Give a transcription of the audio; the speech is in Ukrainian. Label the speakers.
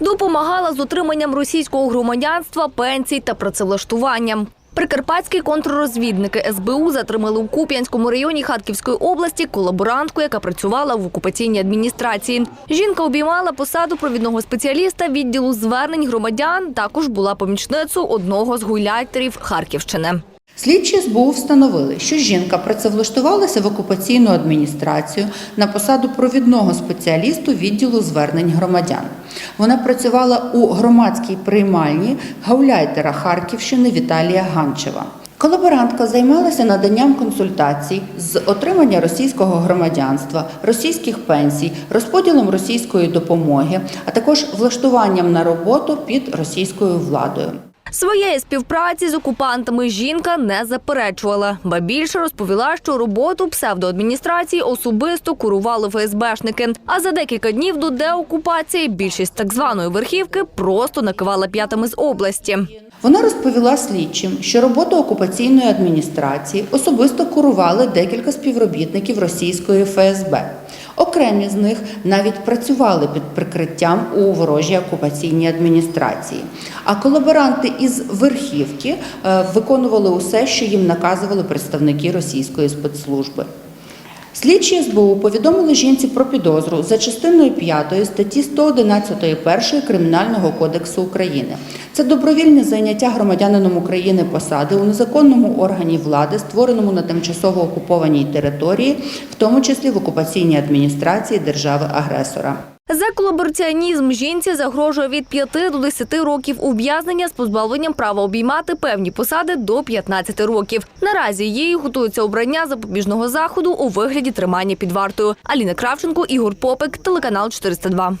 Speaker 1: Допомагала з отриманням російського громадянства, пенсій та працевлаштуванням. Прикарпатські контррозвідники СБУ затримали у Куп'янському районі Харківської області колаборантку, яка працювала в окупаційній адміністрації. Жінка обіймала посаду провідного спеціаліста відділу звернень громадян. Також була помічницею одного з гуляйтерів Харківщини.
Speaker 2: Слідчі СБУ встановили, що жінка працевлаштувалася в окупаційну адміністрацію на посаду провідного спеціалісту відділу звернень громадян. Вона працювала у громадській приймальні гауляйтера Харківщини Віталія Ганчева. Колаборантка займалася наданням консультацій з отримання російського громадянства, російських пенсій, розподілом російської допомоги, а також влаштуванням на роботу під російською владою.
Speaker 1: Своєї співпраці з окупантами жінка не заперечувала, ба більше розповіла, що роботу псевдоадміністрації особисто курували ФСБшники. А за декілька днів до деокупації більшість так званої верхівки просто накивала п'ятами з області.
Speaker 2: Вона розповіла слідчим, що роботу окупаційної адміністрації особисто курували декілька співробітників російської ФСБ. Окремі з них навіть працювали під прикриттям у ворожій окупаційній адміністрації. А колаборанти із верхівки е, виконували усе, що їм наказували представники російської спецслужби. Слідчі СБУ повідомили жінці про підозру за частиною 5 статті 111 1 Кримінального кодексу України. Це добровільне зайняття громадянином України посади у незаконному органі влади, створеному на тимчасово окупованій території, в тому числі в окупаційній адміністрації держави-агресора.
Speaker 1: За колабораціонізм жінці загрожує від 5 до 10 років ув'язнення з позбавленням права обіймати певні посади до 15 років. Наразі їй готується обрання запобіжного заходу у вигляді тримання під вартою. Аліна Кравченко, Ігор Попик, телеканал 402.